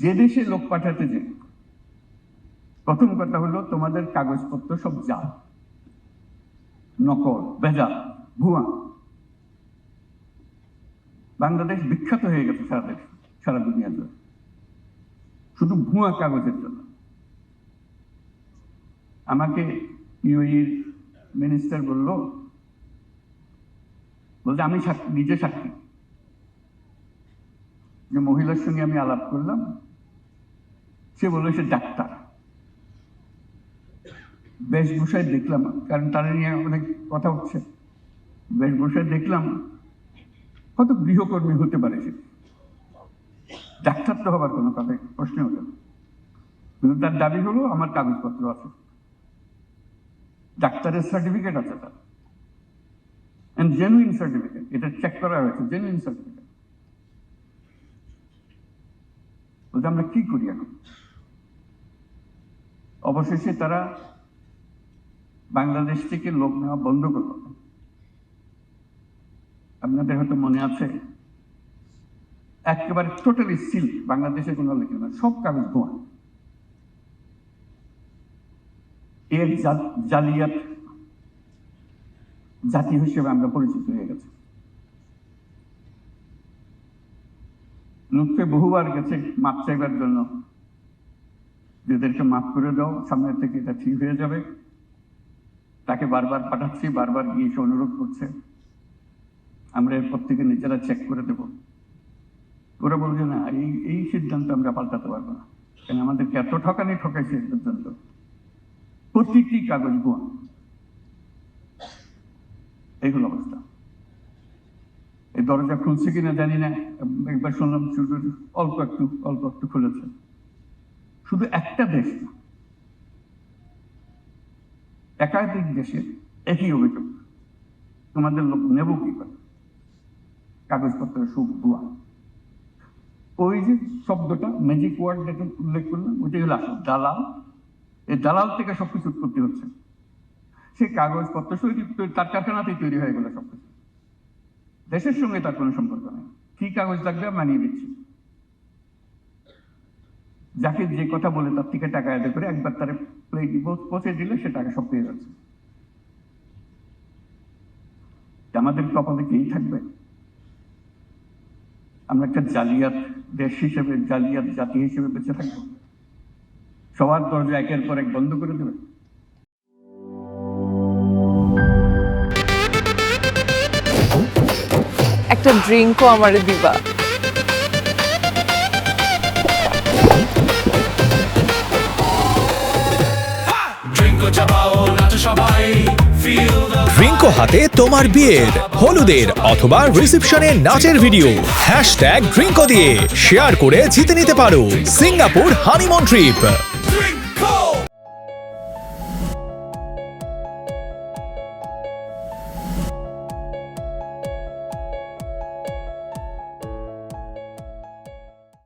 যে দেশে লোক পাঠাতে যে, প্রথম কথা হলো তোমাদের কাগজপত্র সব যা নকল বেজা ভুয়া। বাংলাদেশ বিখ্যাত হয়ে গেছে সারা দেশ, সারা দুনিয়ার জন্য। শুধু ভুয়া কাগজের জন্য। আমাকে ইউএইর মিনিস্টার বলল বলতে আমি সাক্ষী, নিজে সাক্ষী। যে মহিলার সঙ্গে আমি আলাপ করলাম সে বলল, সে ডাক্তার। বেশভূষায় দেখলাম, কারণ তারা নিয়ে অনেক কথা হচ্ছে। বেশভূষায় দেখলাম, কত গৃহকর্মী হতে পারে সে। ডাক্তার তো হবার কোনো কথা, প্রশ্ন হলো। কিন্তু তার দাবি হলো, আমার কাগজপত্র আছে। ডাক্তারের সার্টিফিকেট আছে তার। জেনুইন সার্টিফিকেট এটা চেক করা হয়েছে জেনুইন সার্টিফিকেট বলতে আমরা কি করি এখন? অবশেষে তারা বাংলাদেশ থেকে লোক নেওয়া বন্ধ করল আপনাদের হয়তো মনে আছে, একেবারে টোটালি সিল বাংলাদেশে কোনো লেখে না সব কাগজ ধোয়া। এর জালিয়াত জাতি হিসেবে আমরা পরিচিত হয়ে গেছি। লুৎফে বহুবার গেছে মাপ চাইবার জন্য। এদেরকে মাফ করে দাও, সামনের থেকে এটা ঠিক হয়ে যাবে। তাকে বারবার পাঠাচ্ছি, বারবার গিয়ে সে অনুরোধ করছে। আমরা এরপর থেকে নিজেরা চেক করে দেব। ওরা বলছে না, এই এই সিদ্ধান্ত আমরা পাল্টাতে পারব না। কেন, আমাদেরকে এত ঠকানি ঠকাইছে পর্যন্ত? প্রতিটি কাগজ ভুয়া এই হলো অবস্থা। এই দরজা খুলছে কিনা জানি না। একবার শুনলাম অল্প একটু অল্প একটু খুলেছে। শুধু একটা দেশ না, একাধিক দেশের একই অভিযোগ। তোমাদের লোক নেব কি করে? কাগজপত্রের সুখ ভুয়া ওই যে শব্দটা ম্যাজিক ওয়ার্ড যেটা উল্লেখ করলাম ওইটাই হলো আসল দালাল। এই দালাল থেকে সবকিছু উৎপত্তি হচ্ছে। সে কাগজপত্র তৈরি তার কারখানাতেই তৈরি হয়ে গেল সবকিছু। দেশের সঙ্গে তার কোনো সম্পর্ক নেই। কি কাগজ লাগবে মানিয়ে দিচ্ছি যাকে যে কথা বলে তার থেকে টাকা আদায় করে একবার তার প্লেট পৌঁছে দিলে, সে টাকা সব পেয়ে যাচ্ছে। আমাদের কপালে কেই থাকবে? আমরা একটা জালিয়াত দেশ হিসেবে, জালিয়াত জাতি হিসেবে বেঁচে থাকব? সবার দরজা একের পর এক বন্ধ করে দেবে? একটা ড্রিঙ্কও আমার দিবা। রিঙ্কো হাতে তোমার বিয়ের, হলুদের অথবা রিসেপশনের নাচের ভিডিও হ্যাশট্যাগ ড্রিঙ্কো দিয়ে শেয়ার করে জিতে নিতে পারো। Singapore honeymoon trip